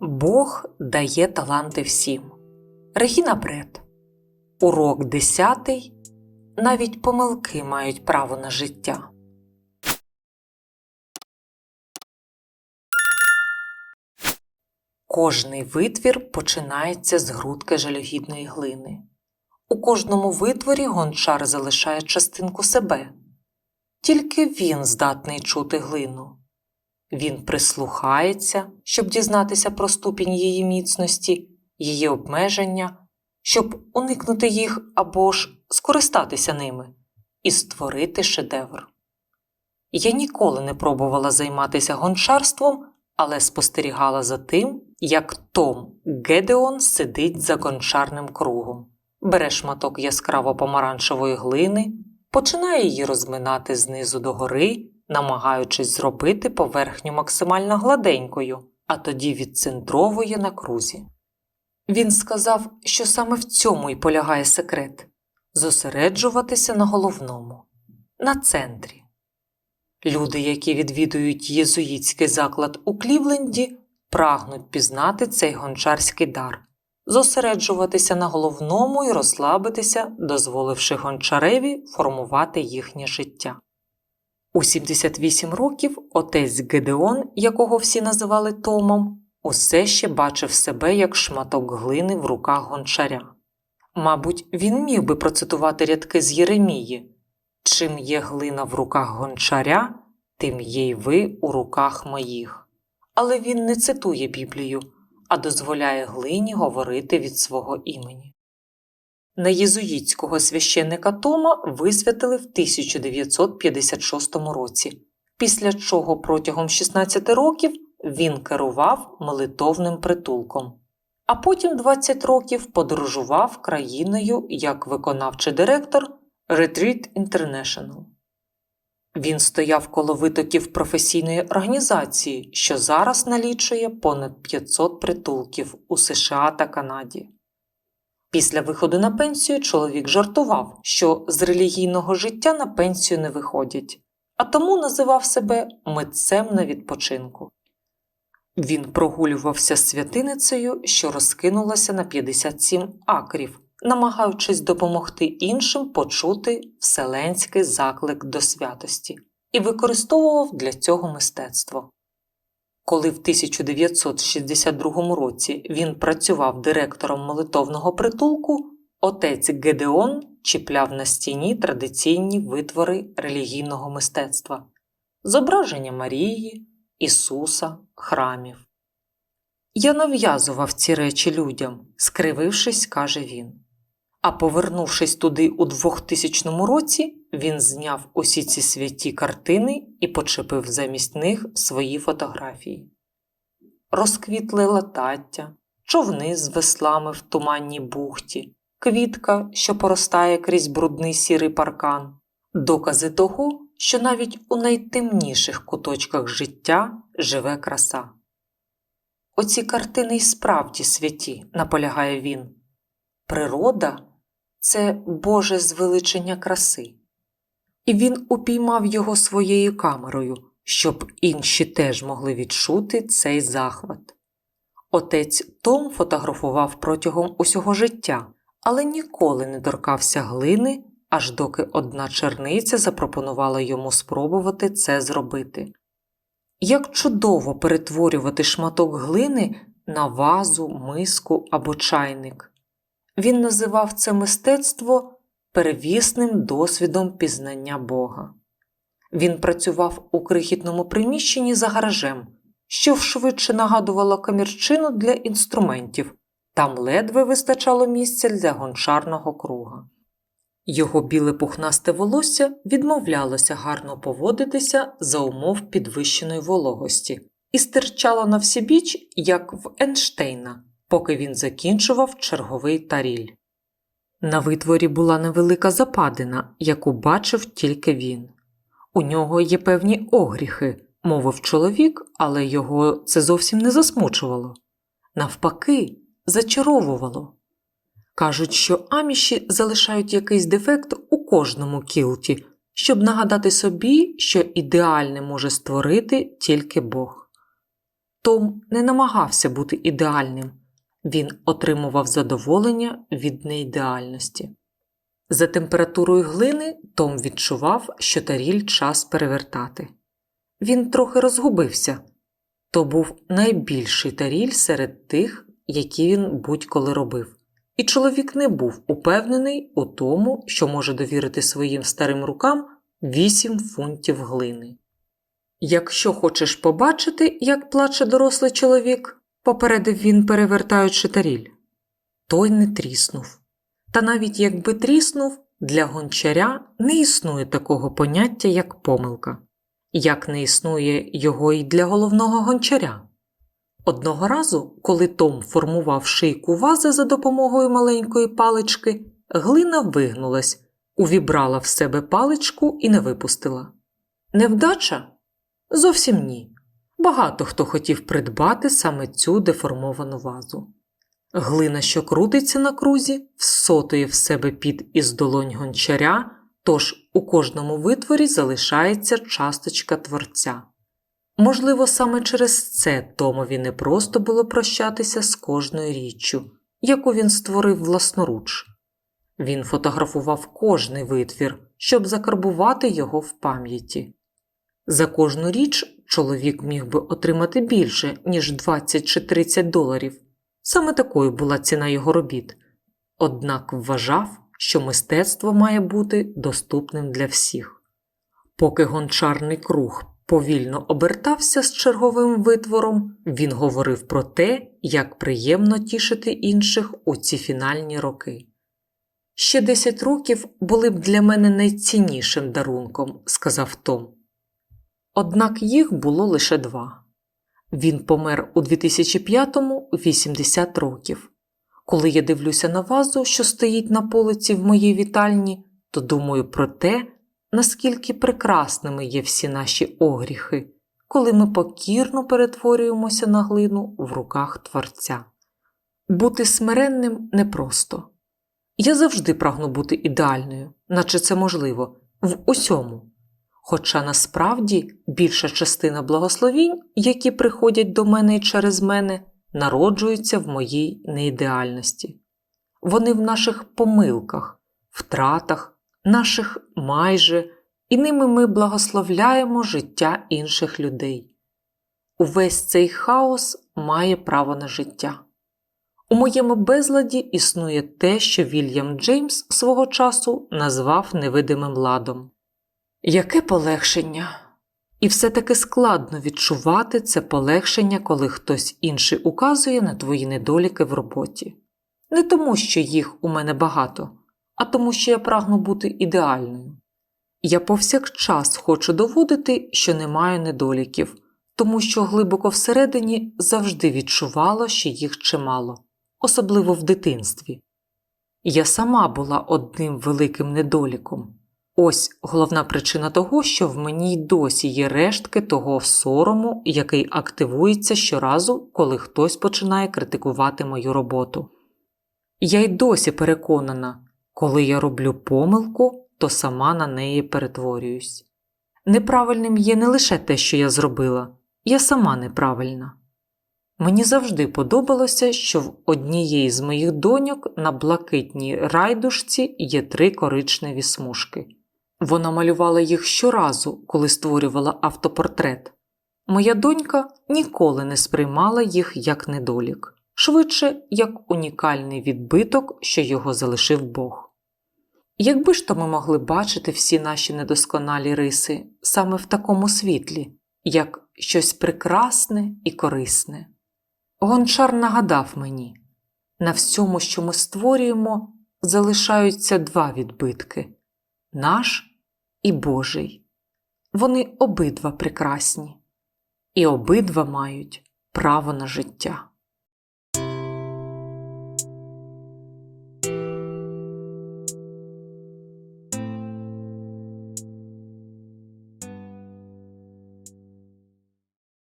Бог дає таланти всім. Регіна Бред. Урок 10. Навіть помилки мають право на життя. Кожний витвір починається з грудки жалюгідної глини. У кожному витворі гончар залишає частинку себе. Тільки він здатний чути глину. Він прислухається, щоб дізнатися про ступінь її міцності, її обмеження, щоб уникнути їх або ж скористатися ними і створити шедевр. Я ніколи не пробувала займатися гончарством, але спостерігала за тим, як Том Гедеон сидить за гончарним кругом, бере шматок яскраво помаранчевої глини, починає її розминати знизу до гори, намагаючись зробити поверхню максимально гладенькою, а тоді відцентровує на крузі. Він сказав, що саме в цьому й полягає секрет зосереджуватися на головному, на центрі. Люди, які відвідують єзуїтський заклад у Клівленді, прагнуть пізнати цей гончарський дар, зосереджуватися на головному і розслабитися, дозволивши гончареві формувати їхнє життя. У 78 років отець Гедеон, якого всі називали Томом, усе ще бачив себе як шматок глини в руках гончаря. Мабуть, він міг би процитувати рядки з Єремії Чим є глина в руках гончаря, тим є й ви у руках моїх. Але він не цитує Біблію, а дозволяє глині говорити від свого імені. На єзуїтського священника Тома висвятили в 1956 році, після чого протягом 16 років він керував молитовним притулком, а потім 20 років подорожував країною як виконавчий директор Retreat International. Він стояв коло витоків професійної організації, що зараз налічує понад 500 притулків у США та Канаді. Після виходу на пенсію чоловік жартував, що з релігійного життя на пенсію не виходять, а тому називав себе митцем на відпочинку. Він прогулювався святиницею, що розкинулася на 57 акрів, намагаючись допомогти іншим почути вселенський заклик до святості, і використовував для цього мистецтво. Коли в 1962 році він працював директором молитовного притулку, отець Гедеон чіпляв на стіні традиційні витвори релігійного мистецтва, зображення Марії, Ісуса, храмів. Я нав'язував ці речі людям, скривившись, каже він. А повернувшись туди у 2000 році, він зняв усі ці святі картини і почепив замість них свої фотографії. Розквітле латаття, човни з веслами в туманній бухті, квітка, що поростає крізь брудний сірий паркан, докази того, що навіть у найтемніших куточках життя живе краса. Оці картини й справді святі, наполягає він. Природа це Боже звеличення краси. І він упіймав його своєю камерою, щоб інші теж могли відчути цей захват. Отець Том фотографував протягом усього життя, але ніколи не торкався глини, аж доки одна черниця запропонувала йому спробувати це зробити. Як чудово перетворювати шматок глини на вазу, миску або чайник. Він називав це мистецтво первісним досвідом пізнання Бога. Він працював у крихітному приміщенні за гаражем, що вшвидше нагадувало камірчину для інструментів, там ледве вистачало місця для гончарного круга. Його біле пухнасте волосся відмовлялося гарно поводитися за умов підвищеної вологості і стирчало на всібіч, як в Енштейна, поки він закінчував черговий таріль. На витворі була невелика западина, яку бачив тільки він. У нього є певні огріхи, мовив чоловік, але його це зовсім не засмучувало. Навпаки, зачаровувало. Кажуть, що аміші залишають якийсь дефект у кожному кілті, щоб нагадати собі, що ідеальне може створити тільки Бог. Том не намагався бути ідеальним, він отримував задоволення від неідеальності. За температурою глини Том відчував, що таріль час перевертати. Він трохи розгубився то був найбільший таріль серед тих, які він будь-коли робив, і чоловік не був упевнений у тому, що може довірити своїм старим рукам 8 фунтів глини. Якщо хочеш побачити, як плаче дорослий чоловік, попередив він, перевертаючи таріль. Той не тріснув. Та навіть якби тріснув, для гончаря не існує такого поняття, як помилка, як не існує його і для головного гончаря. Одного разу, коли Том формував шийку вази за допомогою маленької палички, глина вигнулась, увібрала в себе паличку і не випустила. Невдача? Зовсім ні. Багато хто хотів придбати саме цю деформовану вазу. Глина, що крутиться на крузі, всотує в себе під із долонь гончаря, тож у кожному витворі залишається часточка творця. Можливо, саме через це Томові не просто було прощатися з кожною річчю, яку він створив власноруч. Він фотографував кожний витвір, щоб закарбувати його в пам'яті. За кожну річ чоловік міг би отримати більше, ніж 20 чи 30 доларів. Саме такою була ціна його робіт. Однак вважав, що мистецтво має бути доступним для всіх. Поки гончарний круг повільно обертався з черговим витвором, він говорив про те, як приємно тішити інших у ці фінальні роки. Ще 10 років були б для мене найціннішим дарунком, сказав Том. Однак їх було лише два. Він помер у 2005-му 80 років. Коли я дивлюся на вазу, що стоїть на полиці в моїй вітальні, то думаю про те, наскільки прекрасними є всі наші огріхи, коли ми покірно перетворюємося на глину в руках Творця. Бути смиренним непросто. Я завжди прагну бути ідеальною, наче це можливо, в усьому. Хоча насправді більша частина благословінь, які приходять до мене і через мене, народжуються в моїй неідеальності. Вони в наших помилках, втратах, наших майже, і ними ми благословляємо життя інших людей. Увесь цей хаос має право на життя. У моєму безладі існує те, що Вільям Джеймс свого часу назвав невидимим ладом. Яке полегшення! І все-таки складно відчувати це полегшення, коли хтось інший указує на твої недоліки в роботі. Не тому, що їх у мене багато, а тому, що я прагну бути ідеальною. Я повсякчас хочу доводити, що не маю недоліків, тому що глибоко всередині завжди відчувала, що їх чимало, особливо в дитинстві. Я сама була одним великим недоліком. Ось головна причина того, що в мені й досі є рештки того сорому, який активується щоразу, коли хтось починає критикувати мою роботу. Я й досі переконана, коли я роблю помилку, то сама на неї перетворююсь. Неправильним є не лише те, що я зробила, я сама неправильна. Мені завжди подобалося, що в однієї з моїх доньок на блакитній райдушці є три коричневі смужки. Вона малювала їх щоразу, коли створювала автопортрет. Моя донька ніколи не сприймала їх як недолік, швидше як унікальний відбиток, що його залишив Бог. Якби ж то ми могли бачити всі наші недосконалі риси саме в такому світлі, як щось прекрасне і корисне. Гончар нагадав мені на всьому, що ми створюємо, залишаються два відбитки наш і Божий. Вони обидва прекрасні, і обидва мають право на життя.